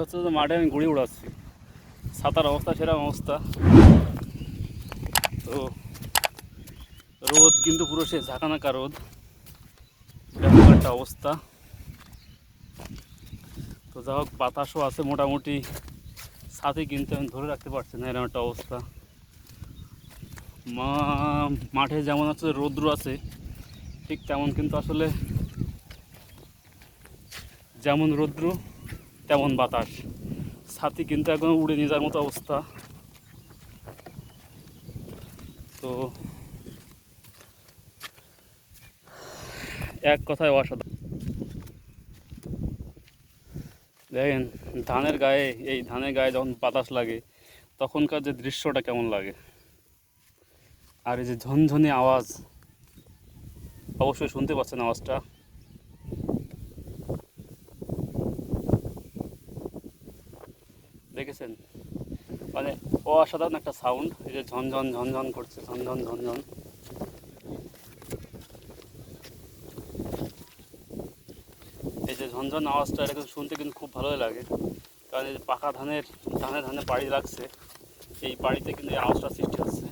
হচ্ছে যে মাঠে আমি ঘুড়ি উড়াচ্ছি। সাঁতার অবস্থা সেরকম অবস্থা। তো রোদ কিন্তু পুরো সে ঝাঁকানাকা রোদ। একটা অবস্থা। তো যা হোক, বাতাসও আছে মোটামুটি। সাথে কিন্তু আমি ধরে রাখতে পারছি না, এরকম একটা অবস্থা। মা, মাঠে যেমন আছে রৌদ্র আছে, ঠিক তেমন কিন্তু আসলে যেমন রৌদ্র তেমন বাতাস। ছাতি কিন্তু একদম উড়ে নিয়ে যাওয়ার মতো অবস্থা। তো এক কথায় অসাধারণ। দেখেন, ধানের গায়ে, এই ধানের গায়ে যখন বাতাস লাগে, তখনকার যে দৃশ্যটা কেমন লাগে। আর এই যে ঝনঝনে আওয়াজ, অবশ্যই শুনতে পাচ্ছেন আওয়াজটা। মানে অসাধারণ একটা সাউন্ড এই যে ঝনঝন ঝনঝন করছে, ঝনঝন ঝনঝন। এই যে ঝনঝন আওয়াজটা এটা কিন্তু শুনতে কিন্তু খুব ভালোই লাগে। কারণ এই যে পাকা ধানের, ধানে ধানে বাড়ি লাগছে, এই বাড়িতে কিন্তু এই আওয়াজটা সৃষ্টি হচ্ছে।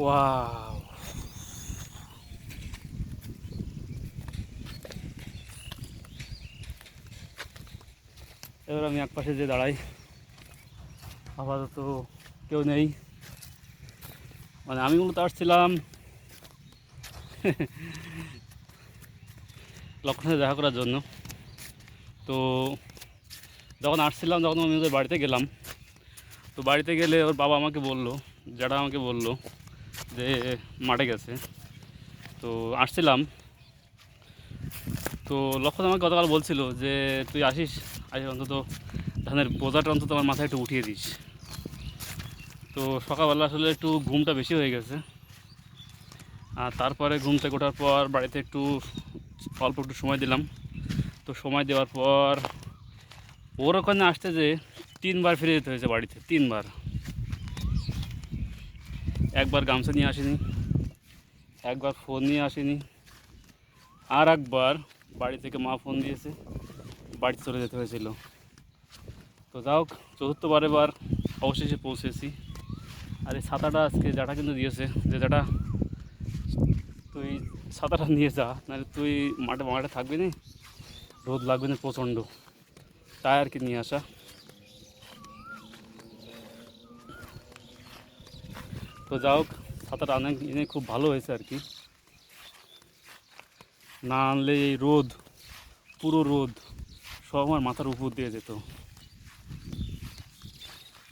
ওয়াও এবার আমি এক পাশে যে দাঁড়াই, আপাতত কেউ নেই। মানে আমি মূলত আসছিলাম লক্ষণের সাথে দেখা করার জন্য। তো যখন আসছিলাম, তখন আমি ওদের বাড়িতে গেলাম। তো বাড়িতে গেলে ওর বাবা আমাকে বলল যারা আমাকে বলল যে মাঠে গেছে। তো আসছিলাম। তো লক্ষণ আমাকে গতকাল বলছিল যে, তুই আসিস? আসি অন্তত ধানের বোঝাটা অন্তত আমার মাথায় একটু উঠিয়ে দিস। তো সকালবেলা আসলে একটু ঘুমটা বেশি হয়ে গেছে। আর তারপরে ঘুম থেকে ওঠার পর বাড়িতে একটু অল্প একটু সময় দিলাম। তো সময় দেওয়ার পর ওর ওখানে আসতে যে তিনবার ফিরে যেতে হয়েছে বাড়িতে, তিনবার। একবার গামছা নিয়ে আসিনি, একবার ফোন নিয়ে আসিনি, আর একবার বাড়ি থেকে মা ফোন দিয়েছে, বাড়ি চলে যেতে হয়েছিল। তো যাই হোক চতুর্থবার এবার অবশেষে পৌঁছেছি। আর এই ছাতাটা আজকে যাটা কিন্তু দিয়েছে, যে যাটা তুই ছাতাটা নিয়ে যা, নাহলে তুই মাঠে মাঠে থাকবি না, রোদ লাগবে না প্রচণ্ড। তাই আর কি নিয়ে আসা। তো যা হোক ছাতাটা আনে এনে খুব ভালো হয়েছে আর কি। না আনলে এই রোদ, পুরো রোদ, সব আমার মাথার উপর দিয়ে যেত।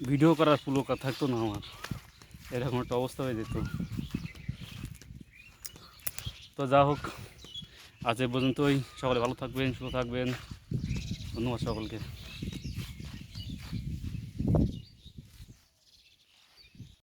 ভিডিও করার পুলো থাকতো না আমার। এরকম একটা অবস্থা হয়ে যেত। তো যা হোক, আজ এ পর্যন্তই। সকলে ভালো থাকবেন, সুস্থ থাকবেন। ধন্যবাদ সকলকে।